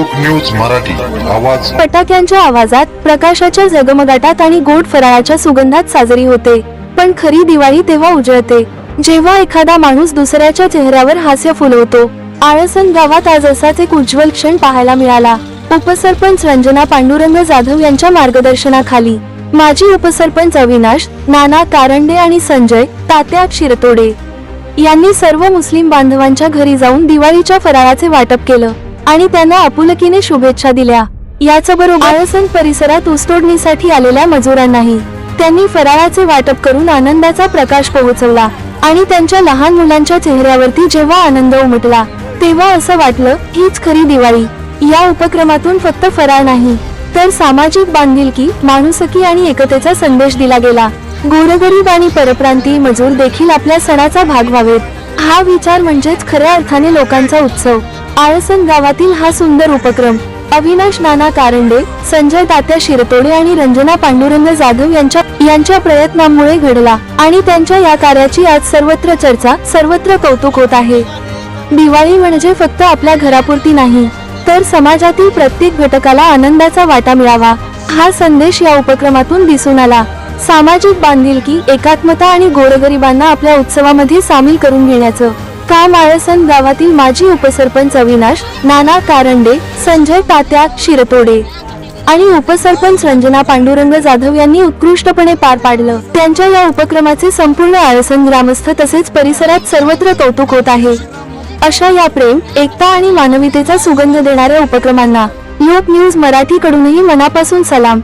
लोक न्यूज मराठी आवाज. फटाक्यांच्या आवाजात प्रकाशाच्या झगमगाटात आणि गोड फराळाच्या सुगंधात साजरी होते. पण खरी दिवाळी तेव्हा उजळते. जेव्हा एखादा माणूस दुसऱ्याच्या चेहऱ्यावर हास्य फुलवतो. आळसन गावात आज असाच एक उज्ज्वल क्षण पाहायला मिळाला. उपसरपंच रंजना पांडुरंग जाधव यांच्या मार्गदर्शनाखाली. माजी उपसरपंच अविनाश नाना कारंडे आणि संजय तात्या शिरतोडे यांनी सर्व मुस्लिम बांधवांच्या घरी जाऊन दिवाळीच्या फराळाचे वाटप केलं. आणि त्यांना आपुलकीने शुभेच्छा दिल्या. याच बरोबर परिसरात ऊसतोडणीसाठी आलेल्या मजुरांनाही त्यांनी फराळाचे वाटप करून आनंदाचा प्रकाश पोहोचवला आणि त्यांच्या लहान मुलांच्या चेहऱ्यावरती जेव्हा आनंद उमटला तेव्हा असं वाटलं हीच खरी दिवाळी. या उपक्रमातून फक्त फराळ नाही तर सामाजिक बांधिलकी माणुसकी आणि एकतेचा संदेश दिला गेला. गोरगरीब आणि परप्रांतीय मजूर देखील आपल्या सणाचा भाग व्हावेत. हा विचार म्हणजेच खऱ्या अर्थाने लोकांचा उत्सव. आळसन गावातील हा सुंदर उपक्रम. अविनाश नाना कारंडे संजय तात्या शिरतोडे आणि रंजना पांडुरंग जाधव यांच्या यांच्या प्रयत्नांमुळे घडला आणि त्यांच्या या कार्याची आज सर्वत्र चर्चा सर्वत्र कौतुक होत आहे. दिवाळी म्हणजे फक्त आपल्या घरापुरती नाही तर समाजातील प्रत्येक घटकाला आनंदाचा वाटा मिळावा. हा संदेश या उपक्रमातून दिसून आला. सामाजिक बांधिलकी एकात्मता आणि गोरगरिबांना आपल्या उत्सवामध्ये सामील करून घेण्याचं. काम आळसन गावातील माजी उपसरपंच अविनाश नाना कारंडे संजय तात्या शिरतोडे आणि उपसरपंच रंजना पांडुरंग जाधव यांनी उत्कृष्टपणे पार पाडलं. त्यांच्या या उपक्रमाचे संपूर्ण आळसन ग्रामस्थ तसेच परिसरात सर्वत्र कौतुक होत आहे. अशा या प्रेम एकता आणि मानवीतेचा सुगंध देणाऱ्या उपक्रमांना लोक न्यूज मराठी कडूनही मनापासून सलाम.